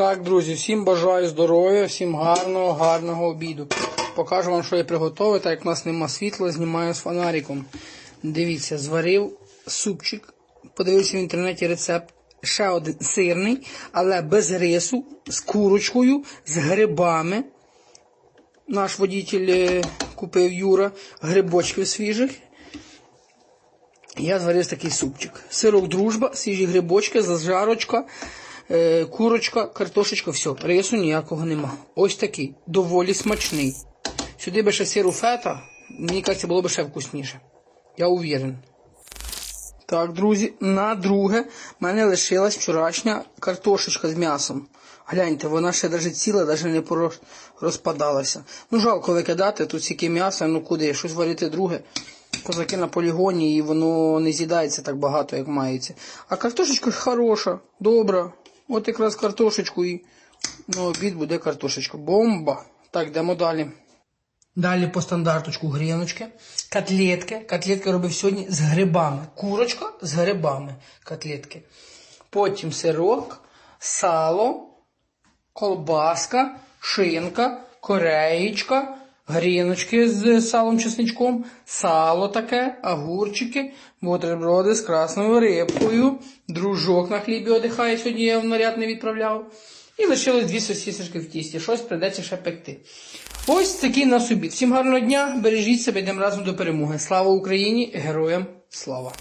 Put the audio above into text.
Так, друзі, всім бажаю здоров'я, всім гарного, гарного обіду. Покажу вам, що я приготував, так як в нас нема світла, знімаю з фонариком. Дивіться, зварив супчик, подивився в інтернеті рецепт. Ще один сирний, але без рису, з курочкою, з грибами. Наш водитель е, купив Юра грибочків свіжих. Я зварив такий супчик. Сирок дружба, свіжі грибочки, зажарочка, е, курочка, картошечка, все. Рису ніякого нема. Ось такий, доволі смачний. Сюди би ще сиру фета, мені кажеться, було б ще вкусніше. Я уверен. Так, друзі, на друге в мене лишилась вчорашня картошечка з м'ясом. Гляньте, вона ще навіть ціла, навіть не розпадалася. Ну, жалко викидати, тут стільки м'яса, ну куди, щось варити друге. Козаки на полігоні і воно не з'їдається так багато, як мається. А картошечка хороша, добра. От якраз картошечку і на обід буде картошечка. Бомба. Так, йдемо далі. Далі по стандарточку гріночки, котлетки. Котлетки робив сьогодні з грибами. Курочка з грибами. Котлетки. Потім сирок, сало, колбаска, шинка, кореєчка, гріночки з салом чесничком, сало таке, огурчики, бутерброди з красною рибкою, дружок на хлібі одихає, сьогодні я в наряд не відправляв. І лишилось дві сосісочки в тісті. Щось придеться ще пекти. Ось такий на собі. Всім гарного дня, бережіть себе, йдемо разом до перемоги. Слава Україні! Героям слава!